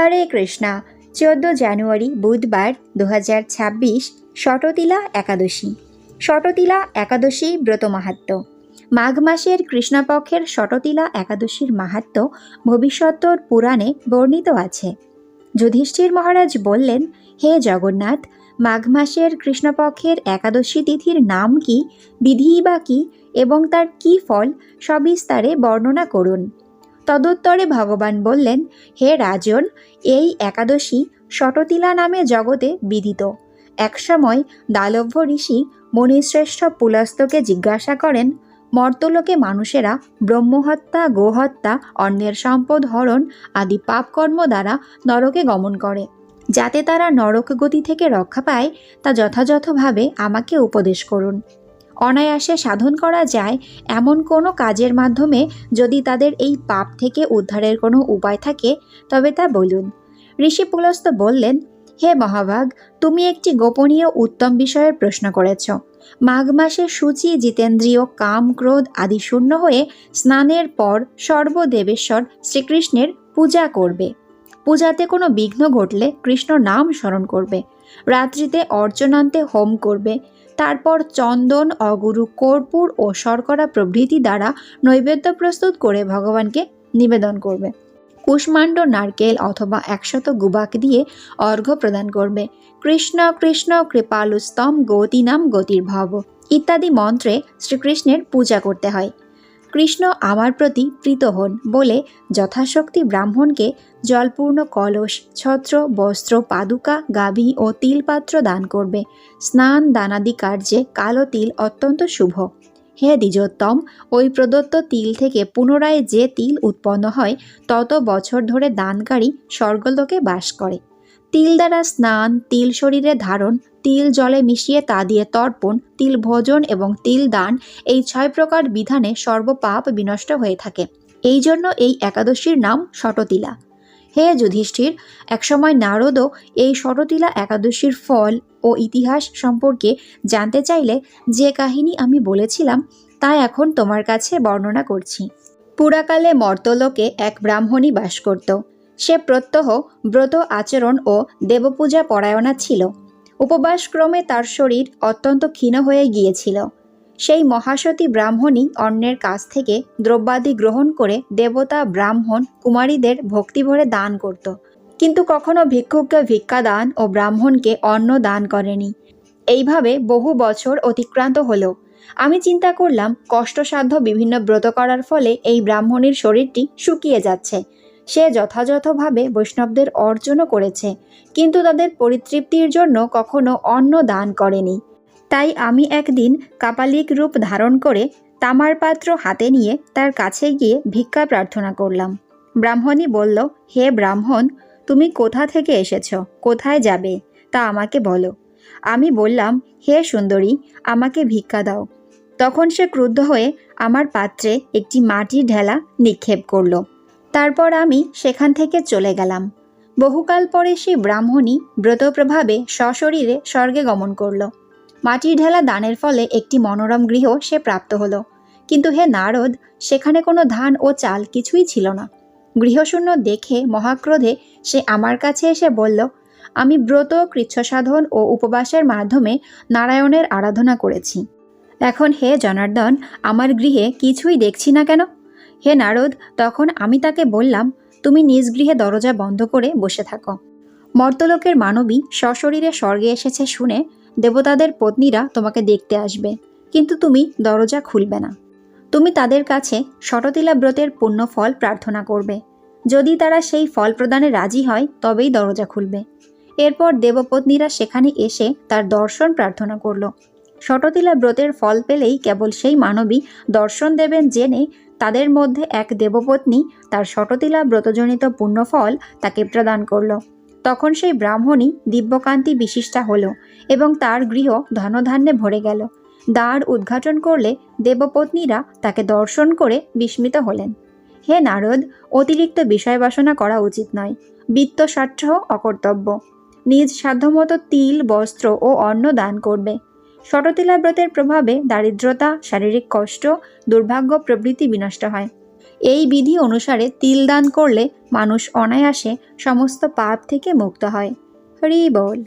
হরে কৃষ্ণা, চোদ্দ জানুয়ারি বুধবার দু হাজার ছাব্বিশ শটতিলা একাদশী। শটতিলা একাদশী ব্রত মাহাত্ম্য। মাঘ মাসের কৃষ্ণপক্ষের শটতিলা একাদশীর মাহাত্ম্য ভবিষ্যত্তর পুরাণে বর্ণিত আছে। যুধিষ্ঠির মহারাজ বললেন, হে জগন্নাথ, মাঘ মাসের কৃষ্ণপক্ষের একাদশী তিথির নাম কি, বিধি বা কি, এবং তার কি ফল, সবিস্তারে বর্ণনা করুন। তদুত্তরে ভগবান বললেন, হে রাজন, এই একাদশী শটতিলা নামে জগতে বিদিত। একসময় দালভ্য ঋষি মণিশ্রেষ্ঠ পুলস্তকে জিজ্ঞাসা করেন, মর্তলোকে মানুষেরা ব্রহ্মহত্যা, গোহত্যা, অন্যের সম্পদ হরণ আদি পাপকর্ম দ্বারা নরকে গমন করে। যাতে তারা নরক গতি থেকে রক্ষা পায়, তা যথাযথভাবে আমাকে উপদেশ করুন। অনায়াসে সাধন করা যায়, এমন কোনো কাজের মাধ্যমে যদি তাদের এই পাপ থেকে উদ্ধারের কোনো উপায় থাকে, তবে তা বলুন। ঋষি পুলস্ত বললেন, হে মহাভাগ, তুমি একটি গোপনীয় উত্তম বিষয়ের প্রশ্ন করেছ। মাঘ মাসে সূচি, জিতেন্দ্রীয় কাম, ক্রোধ আদি শূন্য হয়ে স্নানের পর সর্বদেবেশ্বর শ্রীকৃষ্ণের পূজা করবে। পূজাতে কোনো বিঘ্ন ঘটলে কৃষ্ণ নাম স্মরণ করবে। রাত্রিতে অর্চনান্তে হোম করবে। তারপর চন্দন, অগুরু, কর্পূর ও শর্করা প্রভৃতি দ্বারা নৈবেদ্য প্রস্তুত করে ভগবানকে নিবেদন করবে। কুষ্মাণ্ড নারকেল অথবা একশত গুবাক দিয়ে অর্ঘ্য প্রদান করবে। কৃষ্ণ কৃষ্ণ কৃপালুস্তম গতি নাম গতির ভব ইত্যাদি মন্ত্রে শ্রীকৃষ্ণের পূজা করতে হয়। কৃষ্ণ আমার প্রতি প্রীত হন বলে যথাশক্তি ব্রাহ্মণকে জলপূর্ণ কলস, ছত্র, বস্ত্র, পাদুকা, গাভী ও তিলপাত্র দান করবে। স্নান দানাদি কার্যে কালো তিল অত্যন্ত শুভ। হে দ্বিজোত্তম, ওই প্রদত্ত তিল থেকে পুনরায় যে তিল উৎপন্ন হয়, তত বছর ধরে দানকারী স্বর্গলোকে বাস করে। তিল দ্বারা স্নান, তিল শরীরে ধারণ তিল জলে মিশিয়ে তা দিয়ে তর্পণ, তিল ভোজন এবং তিল দান, এই ছয় প্রকার বিধানে সর্বপাপ বিনষ্ট হয়ে থাকে। এই জন্য এই একাদশীর নাম শটতিলা। হে যুধিষ্ঠির, একসময় নারদও এই শটতিলা একাদশীর ফল ও ইতিহাস সম্পর্কে জানতে চাইলে যে কাহিনী আমি বলেছিলাম, তা এখন তোমার কাছে বর্ণনা করছি। পুরাকালে মর্তলোকে এক ব্রাহ্মণী বাস করত। সে প্রত্যহ ব্রত আচরণ ও দেবপূজা পরায়ণা ছিল। উপবাসক্রমে তার শরীর অত্যন্ত ক্ষীণ হয়ে গিয়েছিল। সেই মহাসতী ব্রাহ্মণী অন্যের কাছ থেকে দ্রব্যাদি গ্রহণ করে দেবতা, ব্রাহ্মণ, কুমারীদের ভক্তিভরে দান করত। কিন্তু কখনো ভিক্ষুককে ভিক্ষা দান ও ব্রাহ্মণকে অন্ন দান করেনি। এইভাবে বহু বছর অতিক্রান্ত হলো। আমি চিন্তা করলাম, কষ্টসাধ্য বিভিন্ন ব্রত করার ফলে এই ব্রাহ্মণীর শরীরটি শুকিয়ে যাচ্ছে। সে যথাযথভাবে বৈষ্ণবদের অর্জনও করেছে, কিন্তু তাদের পরিতৃপ্তির জন্য কখনো অন্ন দান করেনি। তাই আমি একদিন কাপালিক রূপ ধারণ করে তামার পাত্র হাতে নিয়ে তার কাছে গিয়ে ভিক্ষা প্রার্থনা করলাম। ব্রাহ্মণী বলল, হে ব্রাহ্মণ, তুমি কোথা থেকে এসেছ? কোথায় যাবে? তা আমাকে বলো। আমি বললাম, হে সুন্দরী, আমাকে ভিক্ষা দাও। তখন সে ক্রুদ্ধ হয়ে আমার পাত্রে একটি মাটির ঢেলা নিক্ষেপ করল। তারপর আমি সেখান থেকে চলে গেলাম। বহুকাল পরে সেই ব্রাহ্মণী ব্রতপ্রভাবে সশরীরে স্বর্গে গমন করল। মাটির ঢেলা দানের ফলে একটি মনোরম গৃহ সে প্রাপ্ত হলো। কিন্তু হে নারদ, সেখানে কোনো ধান ও চাল কিছুই ছিল না। গৃহশূন্য দেখে মহাক্রোধে সে আমার কাছে এসে বলল, আমি ব্রত কৃচ্ছসাধন ও উপবাসের মাধ্যমে নারায়ণের আরাধনা করেছি। এখন হে জনার্দন, আমার গৃহে কিছুই দেখছি না কেন? হে নারদ, তখন আমি তাকে বললাম, তুমি নিজ গৃহে দরজা বন্ধ করে বসে থাকো। মর্তলোকের মানবী সশরীরে স্বর্গে এসেছে শুনে দেবতাদের পত্নীরা তোমাকে দেখতে আসবে, কিন্তু তুমি দরজা খুলবে না। তুমি তাদের কাছে শটতিলা ব্রতের পূর্ণ ফল প্রার্থনা করবে। যদি তারা সেই ফল প্রদানে রাজি হয়, তবেই দরজা খুলবে। এরপর দেবপত্নীরা সেখানে এসে তার দর্শন প্রার্থনা করল। শটতিলা ব্রতের ফল পেলেই কেবল সেই মানবী দর্শন দেবেন জেনে তাদের মধ্যে এক দেবপত্নী তার শটতিলা ব্রতজনিত পুণ্যফল তাকে প্রদান করল। তখন সেই ব্রাহ্মণী দিব্যকান্তি বিশিষ্টা হল এবং তার গৃহ ধনধান্যে ভরে গেল। দ্বার উদ্ঘাটন করলে দেবপত্নীরা তাকে দর্শন করে বিস্মিত হলেন। হে নারদ, অতিরিক্ত বিষয় বাসনা করা উচিত নয়। বিত্তস্বার্থ অকর্তব্য। নিজ সাধ্যমতো তিল, বস্ত্র ও অন্ন দান করবে। শটতিলা ব্রতের প্রভাবে দারিদ্রতা, শারীরিক কষ্ট, দুর্ভাগ্য, প্রভৃতি বিনষ্ট হয়। এই বিধি অনুসারে তিল দান করলে মানুষ অনায়াসে সমস্ত পাপ থেকে মুক্ত হয়। হরি বল।